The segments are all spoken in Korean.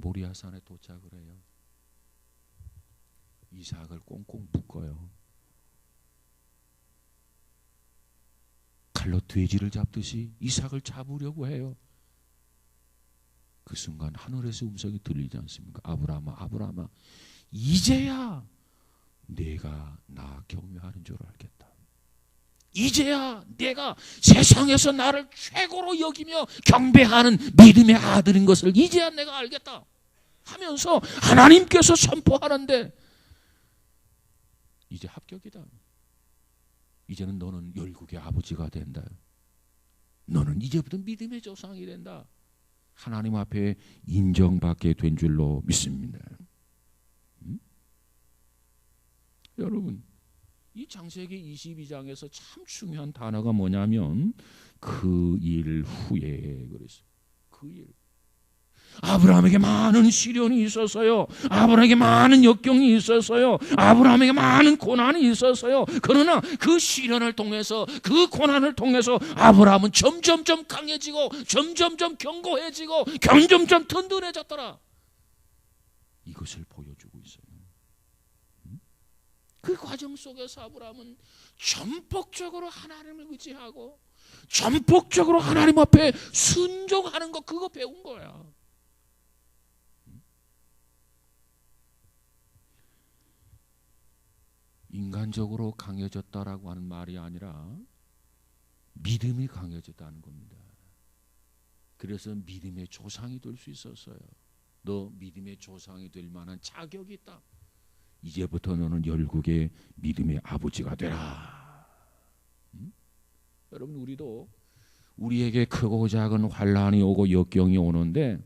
모리아산에 도착을 해요. 이삭을 꽁꽁 묶어요. 칼로 돼지를 잡듯이 이삭을 잡으려고 해요. 그 순간 하늘에서 음성이 들리지 않습니까? 아브라함아, 아브라함아, 이제야 내가 나 경외하는 줄 알겠다. 이제야 내가 세상에서 나를 최고로 여기며 경배하는 믿음의 아들인 것을 이제야 내가 알겠다. 하면서 하나님께서 선포하는데 이제 합격이다. 이제는 너는 열국의 아버지가 된다. 너는 이제부터 믿음의 조상이 된다. 하나님 앞에 인정받게 된 줄로 믿습니다. 음? 여러분, 이 창세기 22장에서 참 중요한 단어가 뭐냐면 그 일 후에 그랬어요. 그 일. 아브라함에게 많은 시련이 있었어요. 아브라함에게 많은 역경이 있었어요. 아브라함에게 많은 고난이 있었어요. 그러나 그 시련을 통해서 그 고난을 통해서 아브라함은 점점점 강해지고 점점점 견고해지고 점점점 든든해졌더라. 이것을 보여주고 있어요. 그 과정 속에서 아브라함은 전폭적으로 하나님을 의지하고 전폭적으로 하나님 앞에 순종하는 거 그거 배운 거야. 인간적으로 강해졌다라고 하는 말이 아니라 믿음이 강해졌다는 겁니다. 그래서 믿음의 조상이 될 수 있었어요. 너 믿음의 조상이 될 만한 자격이 있다. 이제부터 너는 열국의 믿음의 아버지가 되라. 음? 여러분 우리도 우리에게 크고 작은 환란이 오고 역경이 오는데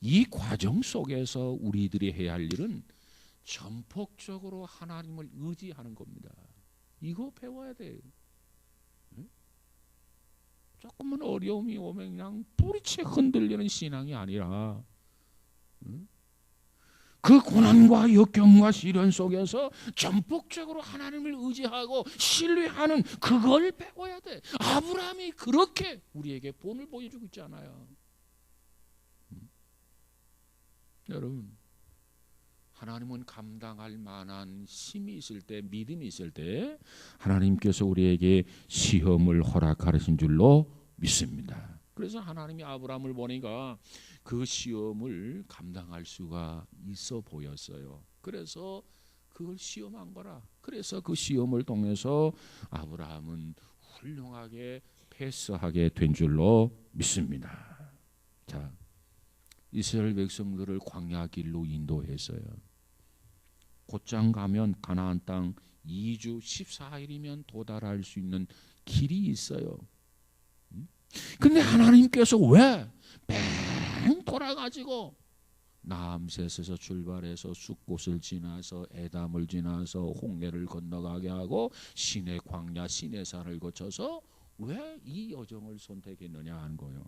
이 과정 속에서 우리들이 해야 할 일은 전폭적으로 하나님을 의지하는 겁니다. 이거 배워야 돼요. 조금만 어려움이 오면 그냥 뿌리채 흔들리는 신앙이 아니라 그 고난과 역경과 시련 속에서 전폭적으로 하나님을 의지하고 신뢰하는 그걸 배워야 돼. 아브라함이 그렇게 우리에게 본을 보여주고 있잖아요. 여러분 하나님은 감당할 만한 힘이 있을 때 믿음이 있을 때 하나님께서 우리에게 시험을 허락하신 줄로 믿습니다. 그래서 하나님이 아브라함을 보니까 그 시험을 감당할 수가 있어 보였어요. 그래서 그걸 시험한 거라. 그래서 그 시험을 통해서 아브라함은 훌륭하게 패스하게 된 줄로 믿습니다. 자, 이스라엘 백성들을 광야 길로 인도했어요. 곧장 가면 가나안 땅 2주 14일이면 도달할 수 있는 길이 있어요. 근데 하나님께서 왜 뺑 돌아가지고 남셋에서 출발해서 숲곳을 지나서 에담을 지나서 홍해를 건너가게 하고 시내 광야 시내산을 거쳐서 왜 이 여정을 선택했느냐 하는 거예요.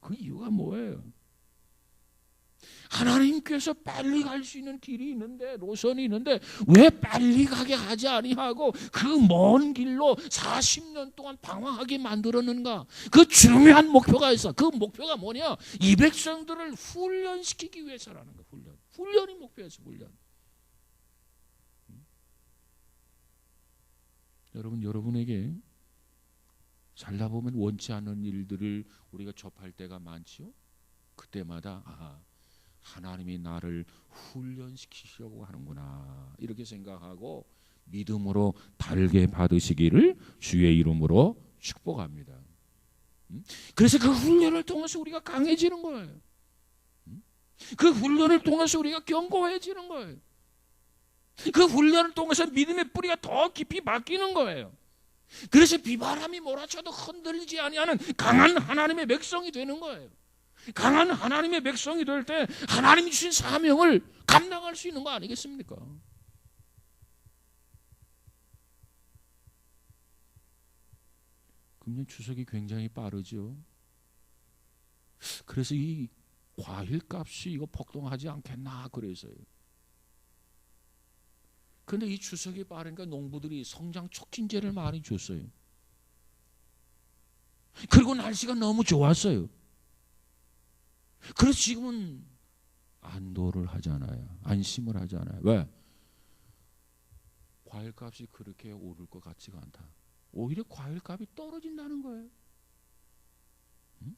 그 이유가 뭐예요? 하나님께서 빨리 갈 수 있는 길이 있는데 노선이 있는데 왜 빨리 가게 하지 아니하고 그 먼 길로 40년 동안 방황하게 만들었는가? 그 중요한 목표가 있어. 그 목표가 뭐냐? 이 백성들을 훈련시키기 위해서라는 거. 훈련. 훈련이 목표였어. 훈련. 여러분 여러분에게 살다 보면 원치 않는 일들을 우리가 접할 때가 많지요. 그때마다 아 하나님이 나를 훈련시키려고 하는구나 이렇게 생각하고 믿음으로 달게 받으시기를 주의 이름으로 축복합니다. 그래서 그 훈련을 통해서 우리가 강해지는 거예요. 그 훈련을 통해서 우리가 견고해지는 거예요. 그 훈련을 통해서 믿음의 뿌리가 더 깊이 바뀌는 거예요. 그래서 비바람이 몰아쳐도 흔들리지 아니하는 강한 하나님의 백성이 되는 거예요. 강한 하나님의 백성이 될 때 하나님이 주신 사명을 감당할 수 있는 거 아니겠습니까? 금년 추석이 굉장히 빠르죠. 그래서 이 과일 값이 이거 폭등하지 않겠나 그래서요. 근데 이 추석이 빠르니까 농부들이 성장 촉진제를 많이 줬어요. 그리고 날씨가 너무 좋았어요. 그래서 지금은 안도를 하잖아요. 안심을 하잖아요. 왜? 과일값이 그렇게 오를 것 같지가 않다. 오히려 과일값이 떨어진다는 거예요. 응?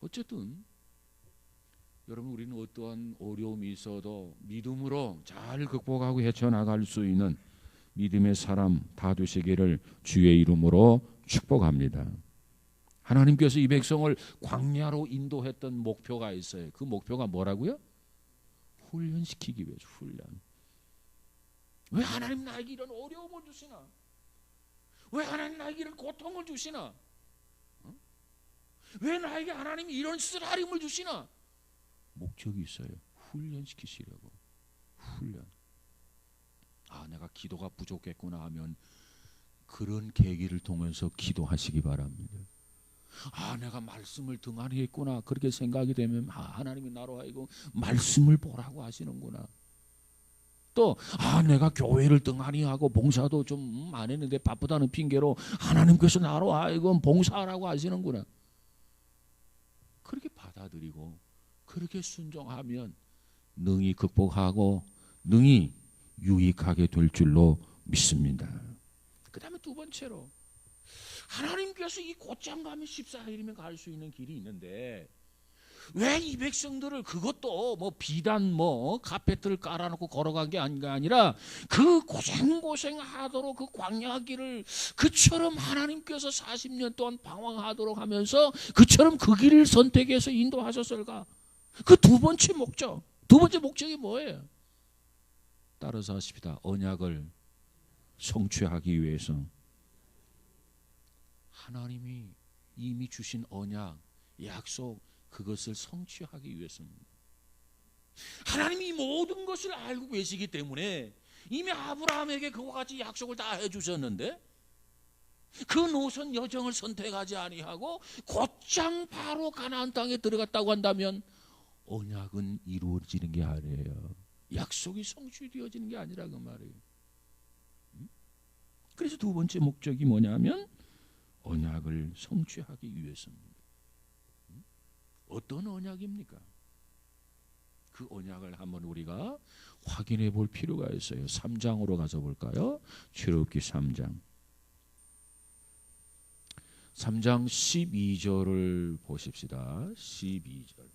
어쨌든 여러분 우리는 어떠한 어려움이 있어도 믿음으로 잘 극복하고 헤쳐나갈 수 있는 믿음의 사람 다 되시기를 주의 이름으로 축복합니다. 하나님께서 이 백성을 광야로 인도했던 목표가 있어요. 그 목표가 뭐라고요? 훈련시키기 위해서 훈련. 왜 하나님 나에게 이런 어려움을 주시나? 왜 하나님 나에게 이런 고통을 주시나? 어? 왜 나에게 하나님이 이런 쓰라림을 주시나? 목적이 있어요. 훈련시키시려고. 훈련. 아, 내가 기도가 부족했구나 하면 그런 계기를 통해서 기도하시기 바랍니다. 아, 내가 말씀을 등한히 했구나. 그렇게 생각이 되면 아, 하나님이 나로 하여금 말씀을 보라고 하시는구나. 또, 아, 내가 교회를 등한히 하고 봉사도 좀 안 했는데 바쁘다는 핑계로 하나님께서 나로 하여금 봉사하라고 하시는구나. 그렇게 받아들이고 그렇게 순종하면 능히 극복하고 능히 유익하게 될 줄로 믿습니다. 그 다음에 두 번째로 하나님께서 이 곧장 가면 14일이면 갈 수 있는 길이 있는데 왜 이 백성들을 그것도 뭐 비단 뭐 카페트를 깔아놓고 걸어간 게 아니라 그 고생고생 하도록 그 광야 길을 그처럼 하나님께서 40년 동안 방황하도록 하면서 그처럼 그 길을 선택해서 인도하셨을까? 그 두 번째 목적 두 번째 목적이 뭐예요? 따라서 하십시다. 언약을 성취하기 위해서 하나님이 이미 주신 언약, 약속 그것을 성취하기 위해서입니다. 하나님이 모든 것을 알고 계시기 때문에 이미 아브라함에게 그와 같이 약속을 다 해주셨는데 그 노선 여정을 선택하지 아니하고 곧장 바로 가나안 땅에 들어갔다고 한다면 언약은 이루어지는 게 아니에요. 약속이 성취되어지는 게 아니라 그 말이에요. 그래서 두 번째 목적이 뭐냐면 언약을 성취하기 위해서입니다. 어떤 언약입니까? 그 언약을 한번 우리가 확인해 볼 필요가 있어요. 3장으로 가서 볼까요? 출애굽기 3장. 3장 12절을 보십시다. 12절.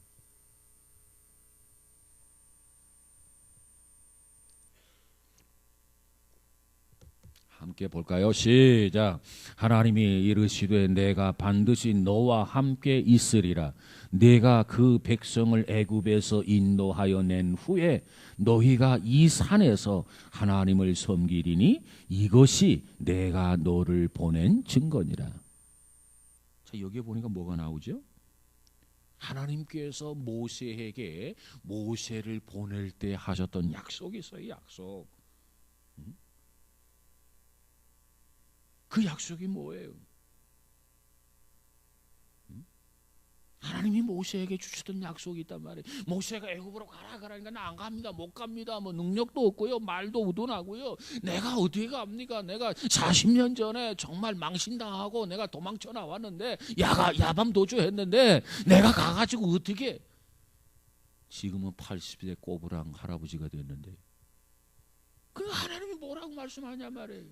함께 볼까요? 시작. 하나님이 이르시되 내가 반드시 너와 함께 있으리라. 내가 그 백성을 애굽에서 인도하여 낸 후에 너희가 이 산에서 하나님을 섬기리니 이것이 내가 너를 보낸 증거니라. 자, 여기에 보니까 뭐가 나오죠? 하나님께서 모세에게 모세를 보낼 때 하셨던 약속이 있어요. 약속. 그 약속이 뭐예요? 하나님이 모세에게 주셨던 약속이 있단 말이에요. 모세가 애굽으로 가라 가라니까 나 안 갑니다. 못 갑니다. 뭐 능력도 없고요. 말도 우둔하고요. 내가 어디에 갑니까? 내가 40년 전에 정말 망신당하고 내가 도망쳐 나왔는데 야가 야밤 도주했는데 내가 가 가지고 어떻게 지금은 80세 꼬부랑 할아버지가 됐는데 그 하나님이 뭐라고 말씀하냐 말이에요.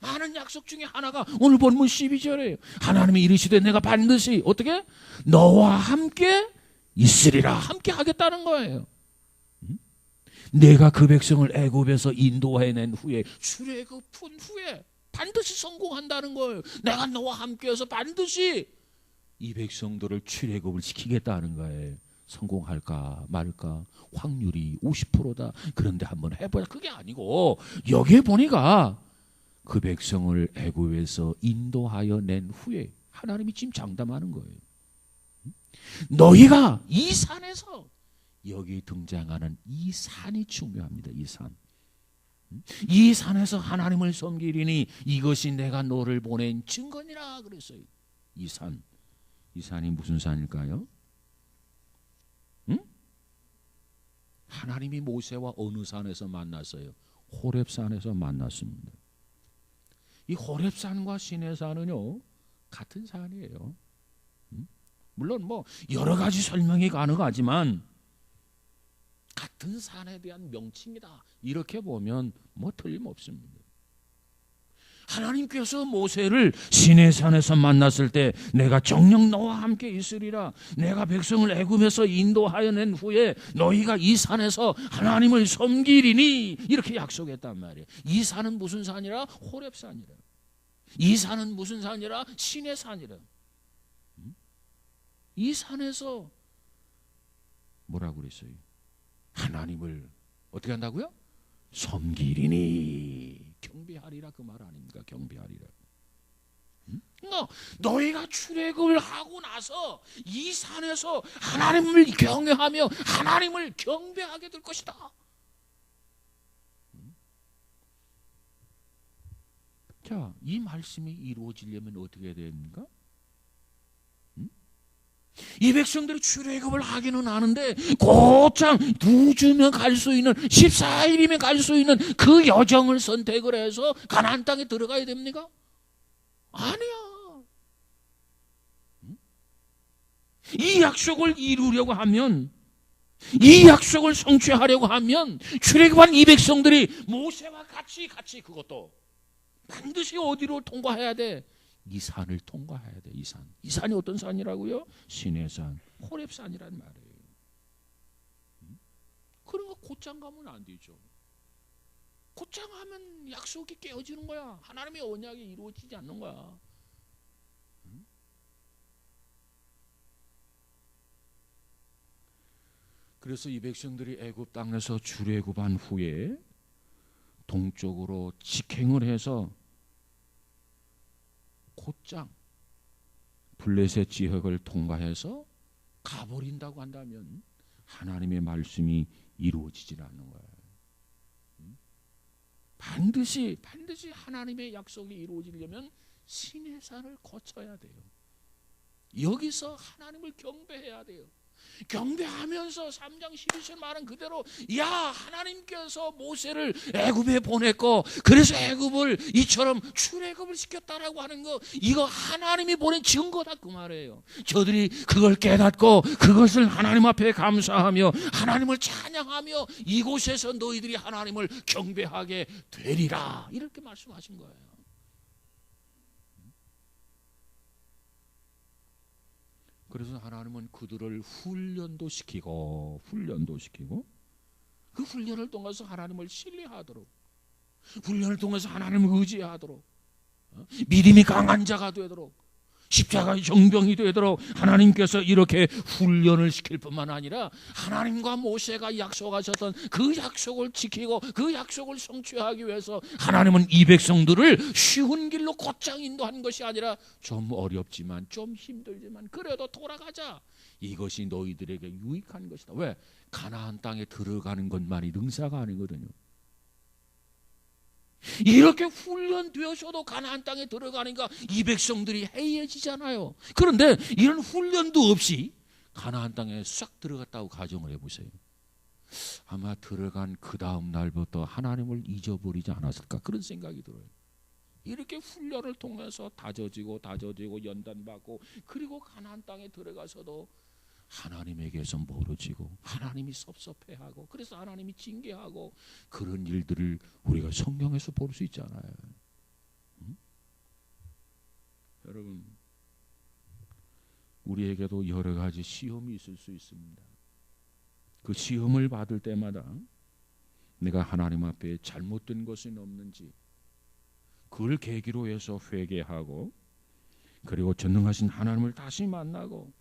많은 약속 중에 하나가 오늘 본문 12절에요. 하나님이 이르시되 내가 반드시 어떻게 너와 함께 있으리라 함께 하겠다는 거예요. 내가 그 백성을 애굽에서 인도해낸 후에 출애굽한 후에 반드시 성공한다는 거예요. 내가 너와 함께해서 반드시 이 백성들을 출애굽을 시키겠다는 거예요. 성공할까 말까 확률이 50%다. 그런데 한번 해보자. 그게 아니고 여기에 보니까 그 백성을 애굽에서 인도하여 낸 후에 하나님이 지금 장담하는 거예요. 너희가 이 산에서 여기 등장하는 이 산이 중요합니다. 이 산. 이 산에서 하나님을 섬기리니 이것이 내가 너를 보낸 증거니라 그랬어요. 이 산. 이 산이 무슨 산일까요? 응? 하나님이 모세와 어느 산에서 만났어요? 호렙산에서 만났습니다. 이 호렙산과 시내산은요 같은 산이에요. 물론 뭐 여러 가지 설명이 가능하지만 같은 산에 대한 명칭이다. 이렇게 보면 뭐 틀림없습니다. 하나님께서 모세를 시내 산에서 만났을 때 내가 정령 너와 함께 있으리라 내가 백성을 애굽에서 인도하여 낸 후에 너희가 이 산에서 하나님을 섬기리니 이렇게 약속했단 말이에요. 이 산은 무슨 산이라? 호렙산이라. 이 산은 무슨 산이라? 신의 산이라. 음? 이 산에서 뭐라고 그랬어요? 하나님을 어떻게 한다고요? 섬기리니 경배하리라 그 말 아닙니까? 경배하리라. 응? 너 너희가 출애굽을 하고 나서 이 산에서 하나님을 경외하며 하나님을 경배하게 될 것이다. 응? 자, 이 말씀이 이루어지려면 어떻게 됩니까? 이 백성들이 출애굽을 하기는 하는데 곧장 두 주면 갈 수 있는 14일이면 갈 수 있는 그 여정을 선택을 해서 가나안 땅에 들어가야 됩니까? 아니야. 이 약속을 이루려고 하면 이 약속을 성취하려고 하면 출애굽한 이 백성들이 모세와 같이 같이 그것도 반드시 어디로 통과해야 돼? 이 산을 통과해야 돼. 이 산. 이 산이 어떤 산이라고요? 신의 산, 호렙산이란 말이에요. 그러니까 곧장 가면 안 되죠. 곧장 하면 약속이 깨어지는 거야. 하나님의 언약이 이루어지지 않는 거야. 그래서 이 백성들이 애굽 땅에서 출애굽한 후에 동쪽으로 직행을 해서 곧장 블레셋 지역을 통과해서 가버린다고 한다면 하나님의 말씀이 이루어지질 않는 거예요. 반드시 반드시 하나님의 약속이 이루어지려면 신의 산을 거쳐야 돼요. 여기서 하나님을 경배해야 돼요. 경배하면서 3장 12절 말은 그대로 야 하나님께서 모세를 애굽에 보냈고 그래서 애굽을 이처럼 출애굽을 시켰다라고 하는 거 이거 하나님이 보낸 증거다 그 말이에요. 저들이 그걸 깨닫고 그것을 하나님 앞에 감사하며 하나님을 찬양하며 이곳에서 너희들이 하나님을 경배하게 되리라 이렇게 말씀하신 거예요. 그래서 하나님은 그들을 훈련도 시키고 훈련도 시키고 그 훈련을 통해서 하나님을 신뢰하도록 훈련을 통해서 하나님을 의지하도록 어? 믿음이 강한 자가 되도록 십자가의 정병이 되도록 하나님께서 이렇게 훈련을 시킬 뿐만 아니라 하나님과 모세가 약속하셨던 그 약속을 지키고 그 약속을 성취하기 위해서 하나님은 이 백성들을 쉬운 길로 곧장 인도하는 것이 아니라 좀 어렵지만 좀 힘들지만 그래도 돌아가자. 이것이 너희들에게 유익한 것이다. 왜? 가나안 땅에 들어가는 것만이 능사가 아니거든요. 이렇게 훈련되어서도 가나안 땅에 들어가니까 이 백성들이 해이해지잖아요. 그런데 이런 훈련도 없이 가나안 땅에 싹 들어갔다고 가정을 해보세요. 아마 들어간 그 다음 날부터 하나님을 잊어버리지 않았을까 그런 생각이 들어요. 이렇게 훈련을 통해서 다져지고 다져지고 연단받고 그리고 가나안 땅에 들어가서도 하나님에게서 멀어지고 하나님이 섭섭해하고 그래서 하나님이 징계하고 그런 일들을 우리가 성경에서 볼 수 있잖아요. 응? 여러분 우리에게도 여러 가지 시험이 있을 수 있습니다. 그 시험을 받을 때마다 내가 하나님 앞에 잘못된 것은 없는지 그걸 계기로 해서 회개하고 그리고 전능하신 하나님을 다시 만나고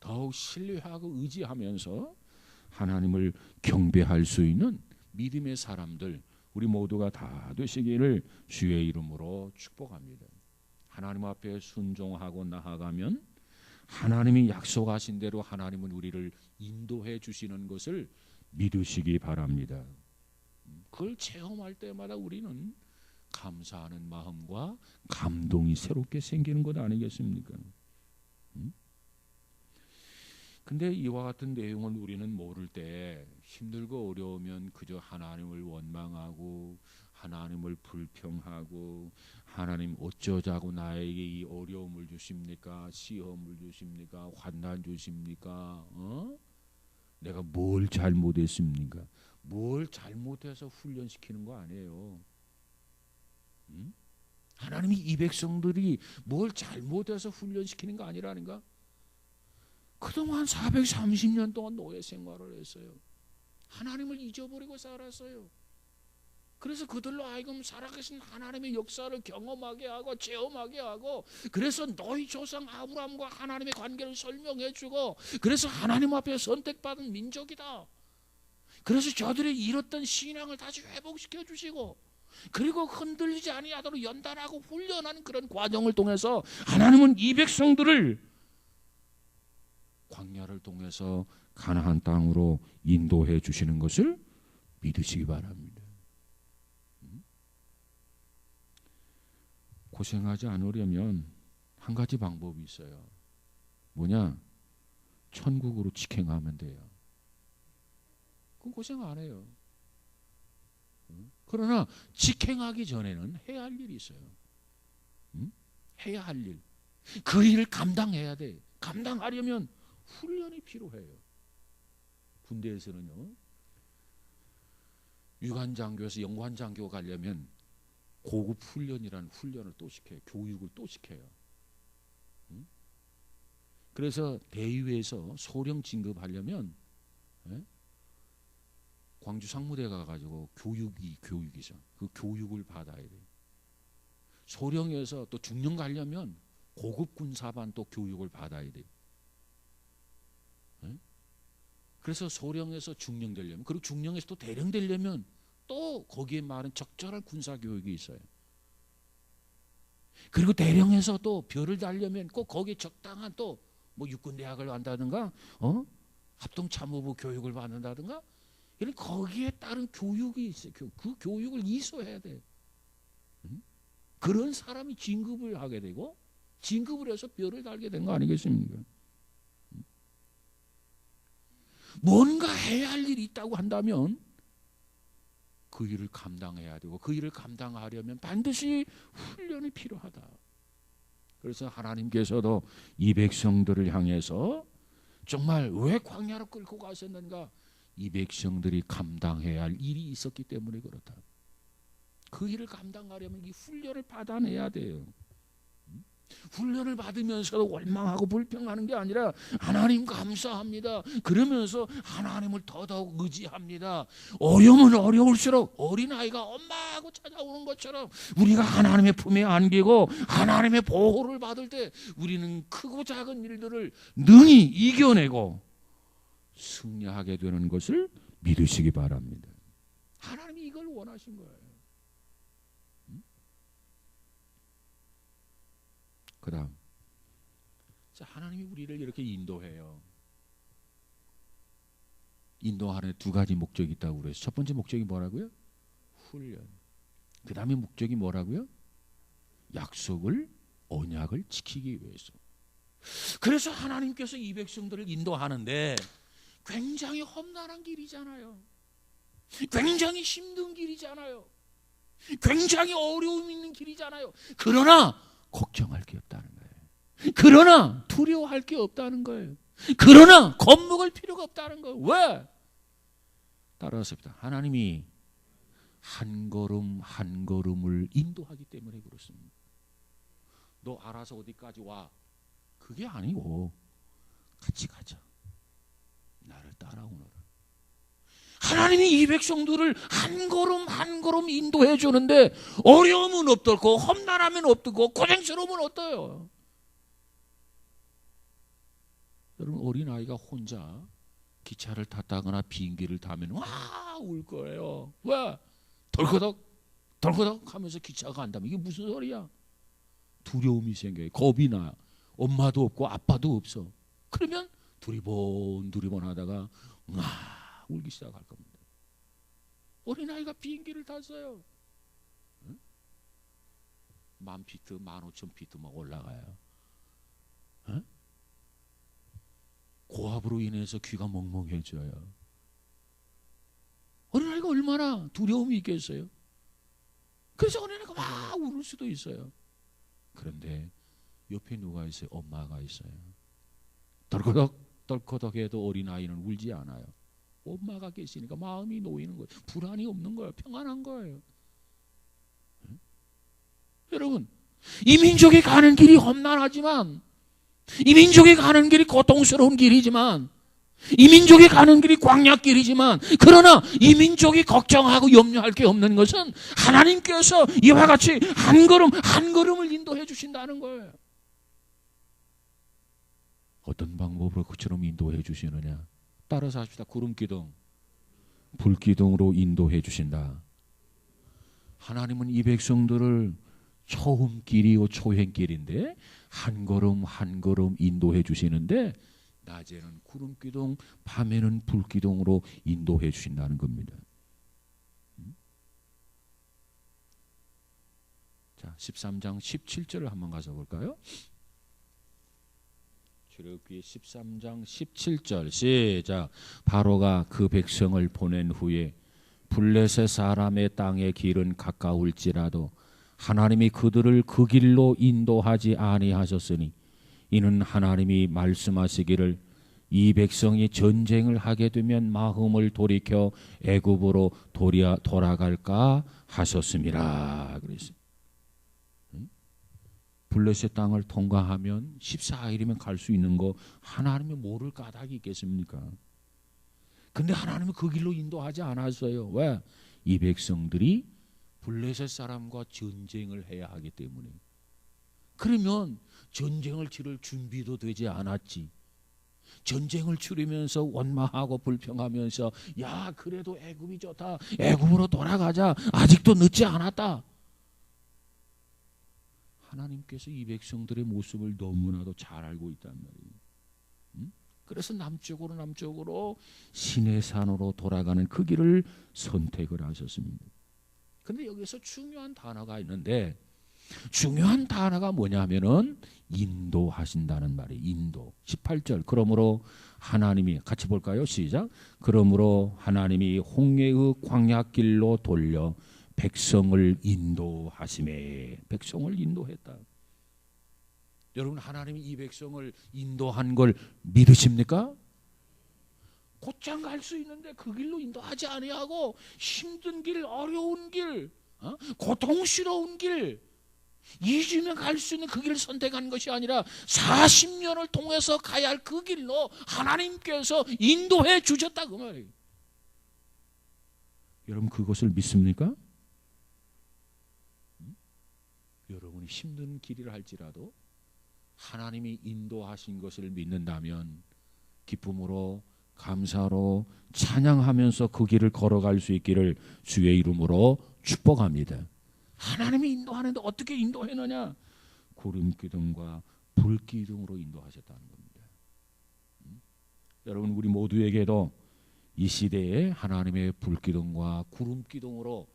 더욱 신뢰하고 의지하면서 하나님을 경배할 수 있는 믿음의 사람들 우리 모두가 다 되시기를 주의 이름으로 축복합니다. 하나님 앞에 순종하고 나아가면 하나님이 약속하신 대로 하나님은 우리를 인도해 주시는 것을 믿으시기 바랍니다. 그걸 체험할 때마다 우리는 감사하는 마음과 감동이 새롭게 생기는 것 아니겠습니까? 근데 이와 같은 내용을 우리는 모를 때 힘들고 어려우면 그저 하나님을 원망하고 하나님을 불평하고 하나님 어쩌자고 나에게 이 어려움을 주십니까? 시험을 주십니까? 환난 주십니까? 어? 내가 뭘 잘못했습니까? 뭘 잘못해서 훈련시키는 거 아니에요. 응? 하나님이 이 백성들이 뭘 잘못해서 훈련시키는 거 아니라는가? 그동안 430년 동안 노예 생활을 했어요. 하나님을 잊어버리고 살았어요. 그래서 그들로 하여금 살아계신 하나님의 역사를 경험하게 하고 체험하게 하고 그래서 너희 조상 아브라함과 하나님의 관계를 설명해 주고 그래서 하나님 앞에 선택받은 민족이다. 그래서 저들이 잃었던 신앙을 다시 회복시켜 주시고 그리고 흔들리지 아니하도록 연단하고 훈련하는 그런 과정을 통해서 하나님은 이 백성들을 광야를 통해서 가나안 땅으로 인도해 주시는 것을 믿으시기 바랍니다. 음? 고생하지 않으려면 한 가지 방법이 있어요. 뭐냐? 천국으로 직행하면 돼요. 그건 고생 안 해요. 음? 그러나 직행하기 전에는 해야 할 일이 있어요. 음? 해야 할 일. 그 일을 감당해야 돼. 감당하려면 훈련이 필요해요. 군대에서는요. 유관장교에서 영관장교 가려면 고급 훈련이라는 훈련을 또 시켜요. 교육을 또 시켜요. 응? 그래서 대위에서 소령 진급하려면 예? 광주 상무대 가가지고 교육이 교육이죠. 그 교육을 받아야 돼. 소령에서 또 중령 가려면 고급 군사반 또 교육을 받아야 돼. 그래서 소령에서 중령 되려면 그리고 중령에서 또 대령 되려면 또 거기에 말은 적절한 군사 교육이 있어요. 그리고 대령에서 또 별을 달려면 꼭 거기에 적당한 또 뭐 육군 대학을 간다든가 어 합동 참모부 교육을 받는다든가 이런 거기에 따른 교육이 있어요. 그 교육을 이수해야 돼. 응? 그런 사람이 진급을 하게 되고 진급을 해서 별을 달게 된 거 아니겠습니까? 뭔가 해야 할 일이 있다고 한다면 그 일을 감당해야 되고 그 일을 감당하려면 반드시 훈련이 필요하다. 그래서 하나님께서도 이 백성들을 향해서 정말 왜 광야로 끌고 가셨는가? 이 백성들이 감당해야 할 일이 있었기 때문에 그렇다. 그 일을 감당하려면 이 훈련을 받아내야 돼요. 훈련을 받으면서도 원망하고 불평하는 게 아니라 하나님 감사합니다. 그러면서 하나님을 더더욱 의지합니다. 어려우면 어려울수록 어린아이가 엄마하고 찾아오는 것처럼 우리가 하나님의 품에 안기고 하나님의 보호를 받을 때 우리는 크고 작은 일들을 능히 이겨내고 승리하게 되는 것을 믿으시기 바랍니다. 하나님이 이걸 원하신 거예요. 그다음 자 하나님이 우리를 이렇게 인도해요. 인도하는 두 가지 목적이 있다고 그래서 첫 번째 목적이 뭐라고요? 훈련. 그 다음에 목적이 뭐라고요? 약속을 언약을 지키기 위해서. 그래서 하나님께서 이 백성들을 인도하는데 굉장히 험난한 길이잖아요. 굉장히 힘든 길이잖아요. 굉장히 어려움 있는 길이잖아요. 그러나 걱정할 게 없다는 거예요. 그러나 두려워할 게 없다는 거예요. 그러나 겁먹을 필요가 없다는 거예요. 왜? 따라서입니다. 하나님이 한 걸음 한 걸음을 인도하기 때문에 그렇습니다. 너 알아서 어디까지 와? 그게 아니고 같이 가자. 나를 따라오너라. 하나님이 이 백성들을 한 걸음 한 걸음 인도해 주는데 어려움은 없고 험난함은 없고 고생스러움은 어때요? 여러분 어린 아이가 혼자 기차를 탔다거나 비행기를 타면 와 울 거예요. 왜? 덜커덕 덜커덕 하면서 기차가 간다면 이게 무슨 소리야? 두려움이 생겨요. 겁이 나. 엄마도 없고 아빠도 없어. 그러면 두리번 두리번 하다가 아 울기 시작할 겁니다. 어린아이가 비행기를 탔어요. 응? 만 피트, 만 오천 피트 막 올라가요. 응? 고압으로 인해서 귀가 멍멍해져요. 어린아이가 얼마나 두려움이 있겠어요? 그래서 어린애가 막 울을 수도 있어요. 그런데 옆에 누가 있어요? 엄마가 있어요. 덜커덕 덜커덕해도 어린 아이는 울지 않아요. 엄마가 계시니까 마음이 놓이는 거예요. 불안이 없는 거예요. 평안한 거예요. 응? 여러분, 이 민족이 가는 길이 험난하지만 이 민족이 가는 길이 고통스러운 길이지만 이 민족이 가는 길이 광야길이지만 그러나 이 민족이 걱정하고 염려할 게 없는 것은 하나님께서 이와 같이 한 걸음 한 걸음을 인도해 주신다는 거예요. 어떤 방법으로 그처럼 인도해 주시느냐? 따라서 합시다. 구름 기둥, 불 기둥으로 인도해 주신다. 하나님은 이 백성들을 처음 길이요 초행 길인데 한 걸음 한 걸음 인도해 주시는데 낮에는 구름 기둥, 밤에는 불 기둥으로 인도해 주신다는 겁니다. 음? 자, 13장 17절을 한번 가서 볼까요? 출애굽기 13장 17절 시작 바로가 그 백성을 보낸 후에 블레셋 사람의 땅의 길은 가까울지라도 하나님이 그들을 그 길로 인도하지 아니하셨으니 이는 하나님이 말씀하시기를 이 백성이 전쟁을 하게 되면 마음을 돌이켜 애굽으로 돌아갈까 하셨습니다. 그랬어요. 블레셋 땅을 통과하면 14일이면 갈 수 있는 거 하나님이 모를 까닭이 있겠습니까? 근데 하나님은 그 길로 인도하지 않았어요. 왜? 이 백성들이 블레셋 사람과 전쟁을 해야 하기 때문에. 그러면 전쟁을 치를 준비도 되지 않았지. 전쟁을 치르면서 원망하고 불평하면서 야 그래도 애굽이 좋다 애굽으로 돌아가자 아직도 늦지 않았다 하나님께서 이 백성들의 모습을 너무나도 잘 알고 있단 말이에요. 음? 그래서 남쪽으로 남쪽으로 시내산으로 돌아가는 그 길을 선택을 하셨습니다. 근데 여기서 중요한 단어가 있는데 중요한 단어가 뭐냐면은 인도하신다는 말이에요. 인도. 18절. 그러므로 하나님이 같이 볼까요? 시작. 그러므로 하나님이 홍해의 광야길로 돌려 백성을 인도하심에 백성을 인도했다. 여러분 하나님이 이 백성을 인도한 걸 믿으십니까? 곧장 갈 수 있는데 그 길로 인도하지 아니하고 힘든 길, 어려운 길, 어? 고통스러운 길, 잊으면 갈 수 있는 그 길을 선택한 것이 아니라 40년을 통해서 가야 할 그 길로 하나님께서 인도해 주셨다 그 말이에요. 여러분 그것을 믿습니까? 힘든 길이라 할지라도 하나님이 인도하신 것을 믿는다면 기쁨으로 감사로 찬양하면서 그 길을 걸어갈 수 있기를 주의 이름으로 축복합니다. 하나님이 인도하는데 어떻게 인도했느냐? 구름 기둥과 불 기둥으로 인도하셨다는 겁니다. 음? 여러분 우리 모두에게도 이 시대에 하나님의 불 기둥과 구름 기둥으로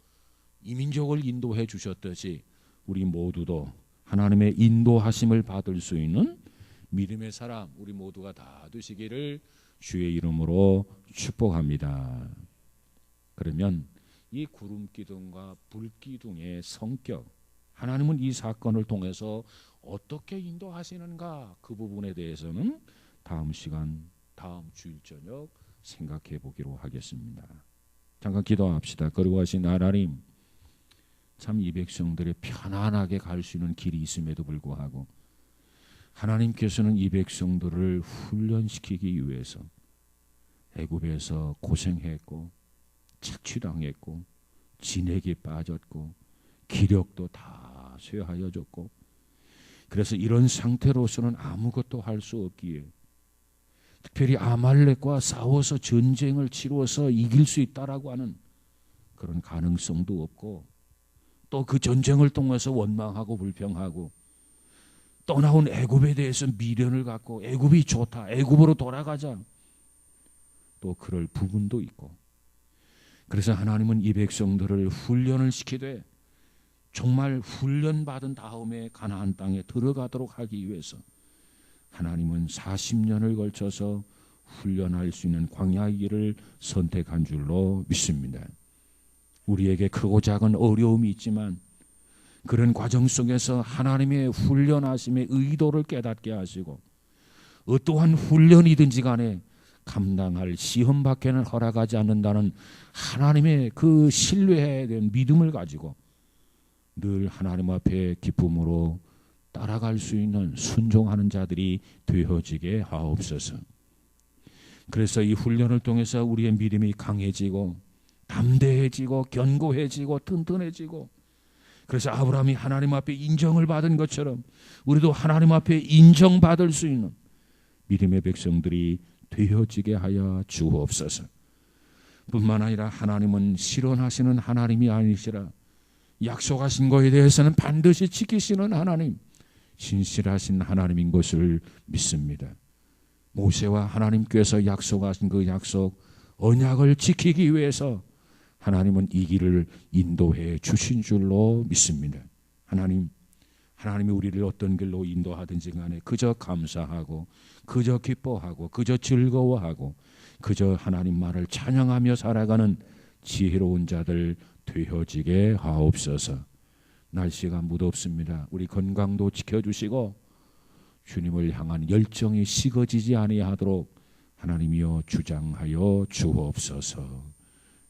이민족을 인도해 주셨듯이 우리 모두도 하나님의 인도하심을 받을 수 있는 믿음의 사람 우리 모두가 다 되시기를 주의 이름으로 축복합니다. 그러면 이 구름 기둥과 불 기둥의 성격 하나님은 이 사건을 통해서 어떻게 인도하시는가 그 부분에 대해서는 다음 시간 다음 주일 저녁 생각해 보기로 하겠습니다. 잠깐 기도합시다. 거룩하신 하나님 참 이 백성들이 편안하게 갈 수 있는 길이 있음에도 불구하고 하나님께서는 이 백성들을 훈련시키기 위해서 애굽에서 고생했고 착취당했고 진액이 빠졌고 기력도 다 쇠하여졌고 그래서 이런 상태로서는 아무것도 할 수 없기에 특별히 아말렉과 싸워서 전쟁을 치루어서 이길 수 있다라고 하는 그런 가능성도 없고 또 그 전쟁을 통해서 원망하고 불평하고 떠나온 애굽에 대해서 미련을 갖고 애굽이 좋다. 애굽으로 돌아가자. 또 그럴 부분도 있고. 그래서 하나님은 이 백성들을 훈련을 시키되 정말 훈련 받은 다음에 가나안 땅에 들어가도록 하기 위해서 하나님은 40년을 걸쳐서 훈련할 수 있는 광야의 길을 선택한 줄로 믿습니다. 우리에게 크고 작은 어려움이 있지만 그런 과정 속에서 하나님의 훈련하심의 의도를 깨닫게 하시고 어떠한 훈련이든지 간에 감당할 시험 밖에는 허락하지 않는다는 하나님의 그 신뢰에 대한 믿음을 가지고 늘 하나님 앞에 기쁨으로 따라갈 수 있는 순종하는 자들이 되어지게 하옵소서. 그래서 이 훈련을 통해서 우리의 믿음이 강해지고 담대해지고 견고해지고 튼튼해지고 그래서 아브라함이 하나님 앞에 인정을 받은 것처럼 우리도 하나님 앞에 인정받을 수 있는 믿음의 백성들이 되어지게 하여 주옵소서. 뿐만 아니라 하나님은 실현하시는 하나님이 아니시라 약속하신 것에 대해서는 반드시 지키시는 하나님, 신실하신 하나님인 것을 믿습니다. 모세와 하나님께서 약속하신 그 약속, 언약을 지키기 위해서 하나님은 이 길을 인도해 주신 줄로 믿습니다. 하나님, 하나님이 우리를 어떤 길로 인도하든지 간에 그저 감사하고 그저 기뻐하고 그저 즐거워하고 그저 하나님 말을 찬양하며 살아가는 지혜로운 자들 되어지게 하옵소서. 날씨가 무덥습니다. 우리 건강도 지켜주시고 주님을 향한 열정이 식어지지 아니하도록 하나님이여 주장하여 주옵소서.